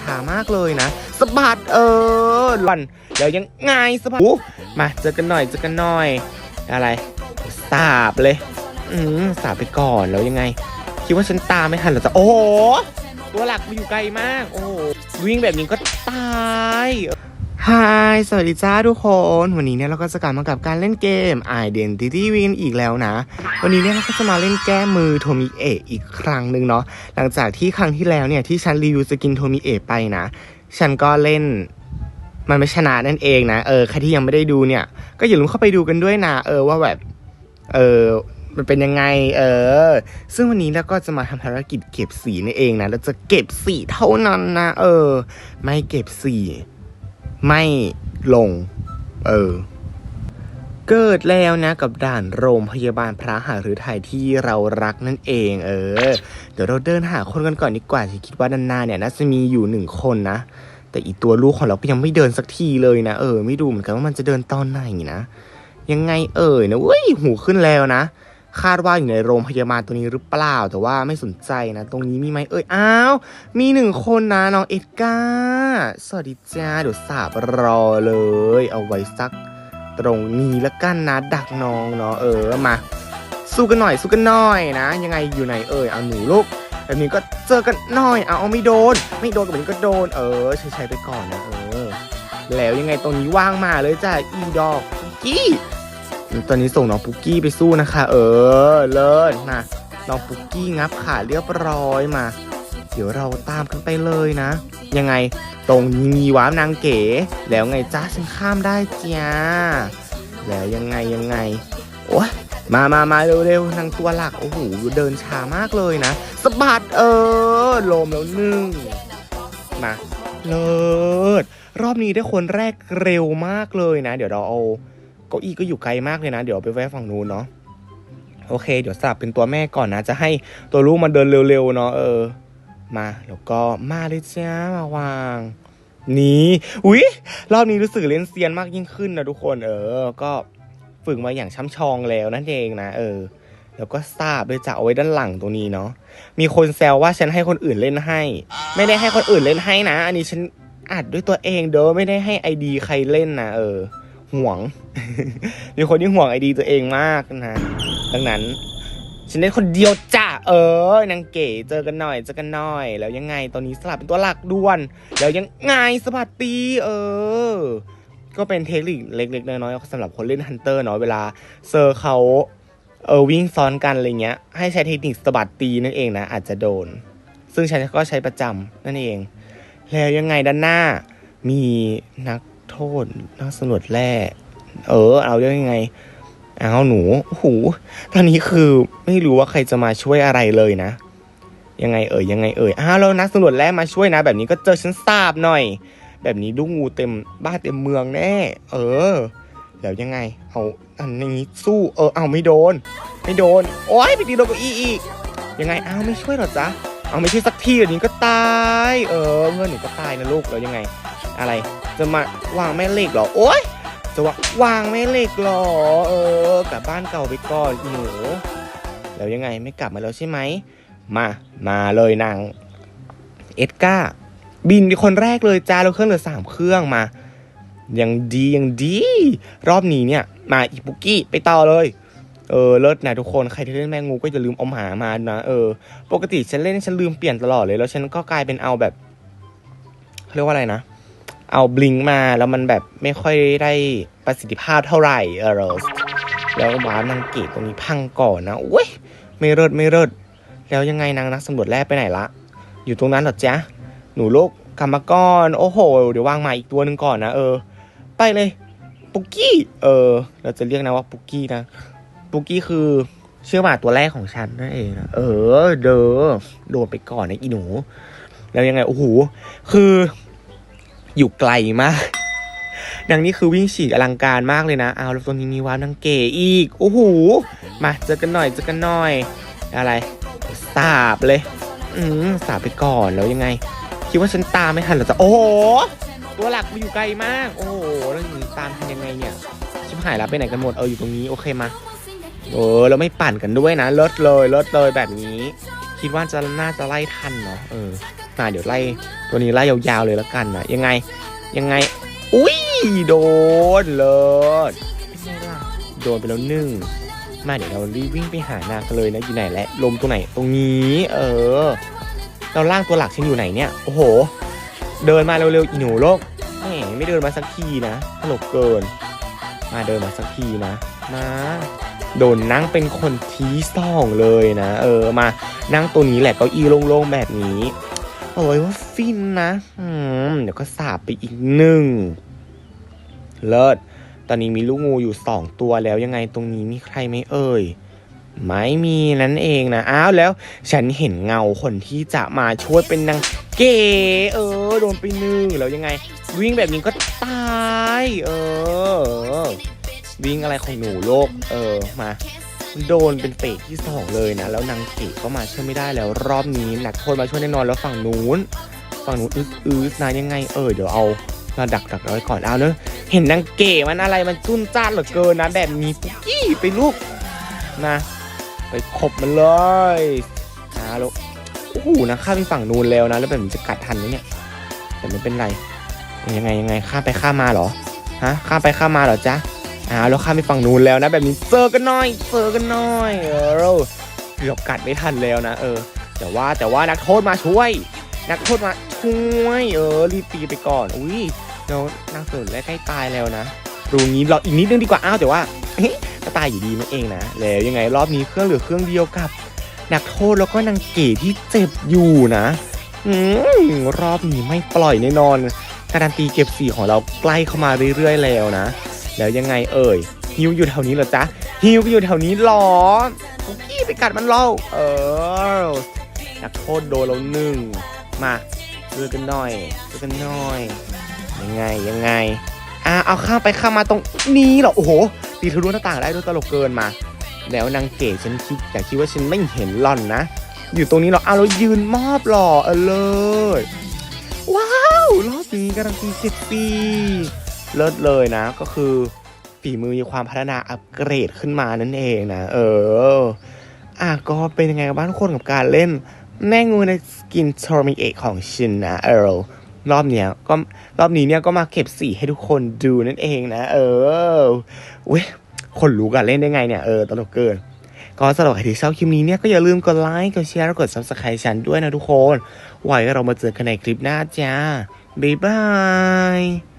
ช้ามากเลยนะสะบัดเออหล่อนแล้วยังไงสะบัดมาเจอกันหน่อยเจอกันหน่อย อะไรสาบเลย อืมสาบไปก่อนแล้วยังไง คิดว่าฉันตามไม่ทันหรอจะโอ้ตัวหลักมันอยู่ไกลมาก โอ้วิ่งแบบนี้ก็ตาย ฮายสวัสดีจ้าทุกคน วันนี้เนี่ยเราก็จะกลับมากับการเล่นเกม Identity Win อีกแล้วนะ วันนี้เนี่ยเราก็จะมาเล่นแก้มือโทมิเอะอีกครั้งหนึ่งเนาะ หลังจากที่ครั้งที่แล้วเนี่ยที่ฉันรีวิวสกินโทมิเอะไปนะ ฉันก็เล่นมันไม่ชนะนั่นเองนะ เออ ใครที่ยังไม่ได้ดูเนี่ย ก็อย่าลืมเข้าไปดูกันด้วยนะ เออว่าแบบ เออมันเป็นยังไง เออ ซึ่งวันนี้เราก็จะมาทำภารกิจเก็บสีนั่นเองนะ เราจะเก็บสีเท่านั้นนะ เออ ไม่เก็บสี ไม่ลง เออ เกิดแล้วนะกับด่านโรงพยาบาลพระหฤทัยที่เรารักนั่นเอง เออ เดี๋ยวเราเดินหาคนกันก่อนดีกว่าฉันคิดว่าด้านหน้าเนี่ยน่าจะมีอยู่หนึ่งคนนะ แต่อีตัวลูกของเราก็ยังไม่เดินสักทีเลยนะ เออ ไม่ดูเหมือนกันว่ามันจะเดินตอนไหนนะ ยังไงเอ่ยนะเว้ย หูขึ้นแล้วนะ คาดว่าอยู่ในโรงพยาบาลตัวนี้หรือเปล่า แต่ว่าไม่สนใจนะ ตรงนี้มีไหมเอ่ยอ้าว มีหนึ่งคนนะน้องเอ็ดการ์สวัสดีจ้าเดี๋ยวสาบรอเลย เอาไว้สักตรงนี้ละกันนะ ดักน้องเนาะเออมา สู้กันหน่อยสู้กันหน่อยนะ ยังไงอยู่ไหนเอ่ยเอาหนูลูกแบบนี้ก็เจอกันหน่อยเอาไม่โดน ไม่โดนแบบนี้ก็โดน เออใช้ใช้ไปก่อนนะเออแล้วยังไงตรงนี้ว่างมาเลยจ้ะอีดอกปุกกี้ ตอนนี้ส่งน้องปุกกี้ไปสู้นะคะ เออ เลิศนะน้องปุกกี้งับขาเรียบร้อยมา เดี๋ยวเราตามกันไปเลยนะ ยังไงตรงนี้มีว้าวนางเก๋ แล้วไงจ้าฉันข้ามได้จ้าแล้วยังไงยังไงโอ้ยมามามาเร็วๆนางตัวหลักโอ้โหเดินช้ามากเลยนะสะบัดเออโลมแล้วหนึ่งมาเลิศรอบนี้ได้คนแรกเร็วมากเลยนะ เดี๋ยวเราเอา เก้าอี้ก็อยู่ไกลมากเลยนะ เดี๋ยวไปไว้ฝั่งนู้นเนาะโอเค เดี๋ยวสลับเป็นตัวแม่ก่อนนะ จะให้ตัวลูกมันเดินเร็วๆเนาะเออ มาแล้วก็มาเลยจ้ามาวางนี่อุ๊ยรอบนี้รู้สึกเล่นเซียนมากยิ่งขึ้นนะทุกคนเออ ก็ฝึกมาอย่างช่ำชองแล้วนั่นเองนะเออ แล้วก็ทราบเลยจะเอาไว้ด้านหลังตรงนี้เนาะมีคนแซวว่าฉันให้คนอื่นเล่นให้ ไม่ได้ให้คนอื่นเล่นให้นะ อันนี้ฉันอัดด้วยตัวเองเด้อไม่ได้ให้ไอดีใครเล่นนะเออ ห่วง มีคนที่ห่วงไอดีตัวเองมากนะ ดังนั้น ฉันเล่นคนเดียวจ้ะ เออนางเก๋เจอกันหน่อยเจอกันหน่อย แล้วยังไงตอนนี้สลับเป็นตัวหลักด่วน แล้วยังไงสะบัดตีเออ ก็เป็นเทคนิคเล็กๆ น้อยๆสำหรับคนเล่นฮันเตอร์เนาะเวลาเซอร์เขาเออวิ่งซ้อนกันอะไรเงี้ย ให้ใช้เทคนิคสะบัดตีนั่นเองนะ อาจจะโดน ซึ่งฉันก็ใช้ประจำนั่นเอง แล้วยังไงด้านหน้ามีนัก โทษนักสำรวจแร่เออ เอาเรื่องยังไง เอาหนูโอ้โหตอนนี้คือไม่รู้ว่าใครจะมาช่วยอะไรเลยนะ ยังไงเอ่ยยังไงเอ่ยอ้าวแล้วนักสำรวจแร่มาช่วยนะ แบบนี้ก็เจอฉันทราบหน่อย แบบนี้ลูกงูเต็มบ้านเต็มเมืองแน่ เออแล้วยังไง เอาอันนี้สู้เออเอาไม่โดน ไม่โดน โอ้ยไปตีโดนกับอีอีกยังไงอ้าวไม่ช่วยหรอจ๊ะเอาไม่ช่วยสักทีเดี๋ยวนี้ก็ตาย เออเพื่อนหนูก็ตายนะลูกแล้วยังไง อะไร จะมาวางแม่เหล็กเหรอ โอ๊ยจะวาวางแม่เหล็กเหรอ เออกลับบ้านเก่าไปก่อนหนูแล้วยังไงไม่กลับมาแล้วใช่ไหม มา มาเลยนางเอ็ดก้า บินเป็นคนแรกเลยจ้าแล้วเครื่องเหลือสามเครื่องมา ยังดียังดี รอบนี้เนี่ย มาอีปุกี้ไปต่อเลยเออเลิศนะทุกคนใครที่เล่นแมงงูก็อย่าลืมเอาหมามานะเออปกติฉันเล่นฉันลืมเปลี่ยนตลอดเลย แล้วฉันก็กลายเป็นเอาแบบเรียกว่าอะไรนะ เอาบลิงมาแล้วมันแบบไม่ค่อยได้ประสิทธิภาพเท่าไหร่เออแล้วหวานนางเกตตรงนี้พังก่อนนะโอ้ยไม่เลิศไม่เลิศแล้วยังไงนางนักสำรวจแร่ไปไหนละ อยู่ตรงนั้นหรอจ๊ะ หนูลูกกรรมกรโอ้โห เดี๋ยววางมาอีกตัวหนึ่งก่อนนะเออ ไปเลยปุกกี้ เออ เราจะเรียกนะว่าปุกกี้นะ ปุกกี้คือเชื่อหมาตัวแรกของฉันนั่นเองนะเออ เด้อโดนไปก่อนนะอีหนู แล้วยังไงโอ้โหคือ อยู่ไกลมากนางนี่คือวิ่งฉีกอลังการมากเลยนะเอาแล้วตัวนี้มีว้าวนางเก๋อีก โอ้โห มาเจอกันหน่อยเจอกันหน่อย อะไร สาบเลย อืมสาบไปก่อนแล้วยังไง คิดว่าฉันตามไม่ทันหรอจะ โอ้โห ตัวหลักมาอยู่ไกลมาก โอ้โห แล้วอย่างนี้ตามทันยังไงเนี่ย ชิบหายแล้วไปไหนกันหมด เอออยู่ตรงนี้โอเคมา เออแล้วไม่ปั่นกันด้วยนะ เลิศเลย เลิศเลยแบบนี้ คิดว่าจะน่าจะไล่ทันเนาะ เออ มาเดี๋ยวไล่ตัวนี้ไล่ยาวๆเลยแล้วกันนะยังไงยังไง อุ้ยโดนเลยเป็นไงล่ะโดนไปแล้วหนึ่งมาเดี๋ยวเรารีบวิ่งไปหานางกันเลยนะอยู่ไหนและลมตรงไหนตรงนี้ เออ เราล่างตัวหลักฉันอยู่ไหนเนี่ยโอ้โห เดินมาเร็วๆอีหนูโลกแหมไม่เดินมาสักทีนะตลกเกิน มาเดินมาสักทีนะ มาโดนนั่งเป็นคนที่สองเลยนะ เออมานั่งตัวนี้แหละเก้าอี้โล่งๆแบบนี้ โอ้ยว่าฟินนะ อืม เดี๋ยวก็สาบไปอีกหนึ่ง เลิศ ตอนนี้มีลูกงูอยู่สองตัวแล้วยังไงตรงนี้มีใครไหมเอ่ย ไม่มีนั่นเองนะ อ้าวแล้วฉันเห็นเงาคนที่จะมาช่วยเป็นนางเก๋เออ โดนไปหนึ่งแล้วยังไง วิ่งแบบนี้ก็ตาย เออ วิ่งอะไรของหนูโลก เออ มา โดนเป็นเฟสที่สองเลยนะ แล้วนางเก๋ก็มาช่วยไม่ได้แล้วรอบนี้นักโทษมาช่วยแน่นอนแล้วฝั่งนู้น ฝั่งนู้นอึดอึดนะยังไงเออเดี๋ยวเอามาดักดักเอาไว้ก่อนเอาเนอะเห็นนางเก๋มันอะไรมันจุ้นจ้านเหลือเกินนะแบบนี้ปุ๊กี้ไปลูกนะ ไปขบมันเลยอ่าแล้วโอ้โหนะข้ามไปฝั่งนู้นแล้วนะ แล้วแบบนี้จะกัดทันไหมเนี่ยแต่ไม่เป็นไรยังไงยังไงข้ามไปข้ามมาเหรอฮะข้ามไปข้ามมาเหรอจ๊ะ อ่าแล้วข้ามไปฝั่งนู้นแล้วนะแบบนี้เจอกันหน่อยเจอกันหน่อยเออเกือบกัดไม่ทันแล้วนะ เออ แต่ว่าแต่ว่านักโทษมาช่วย นักโทษมาช่วยเออรีบตีไปก่อนอุ้ยแล้วนางเสริญและใกล้ตายแล้วนะรูงี้เรออีกนิดนึงดีกว่าอ้าวแต่ว่าก็ตายอยู่ดีนั่นเองนะแล้วยังไงรอบนี้เครื่องเหลือเครื่องเดียวกับนักโทษแล้วก็นางเก๋ที่เจ็บอยู่นะอรอบนี้ไม่ปล่อยแน่นอนการันตีเก็บสีของเราใกล้เข้ามาเรื่อยๆแล้วนะ แล้วยังไงเอ่ยฮิวอยู่แถวนี้เหรอจ๊ะฮิวก็อยู่แถวนี้หรอคุกกี้ไปกัดมันเล่าเออนักโทษโดนเราหนึ่งมาเจอกันหน่อยเจอกันหน่อยยังไงยังไงอะเอาข้ามไปข้ามมาตรงนี้เหรอโอ้โหตีทะลุหน้าต่างได้ด้วยตลกเกินมา แล้วนางเก๋ฉันคิดอยากคิดว่าฉันไม่เห็นหล่อนนะ อยู่ตรงนี้เหรออ้าวเรายืนมอบหล่อเออเลิศว้าวรอบนี้การันตีเจ็ดปี เลิศเลยนะ ก็คือฝีมือมีความพัฒนาอัปเกรดขึ้นมานั่นเองนะ เออ อะก็เป็นยังไงกับ้างทุกคนกับการเล่น แม่งูในสกินทอร์มิเอกของชินนะ เออรอบเนี้ยก็รอบนี้เนี่ยก็มาเก็บสีให้ทุกคนดูนั่นเองนะ เออเว้ยคนรู้กันเล่นได้ไงเนี่ย เออ ตลกเกิน ก็สำหรับใครที่ชอบคลิปนี้เนี่ยก็อย่าลืมกดไลค์ กดแชร์แล้วกด subscribe ฉันด้วยนะทุกคน ไว้เรามาเจอกันในคลิปหน้าจ้า บ๊ายบาย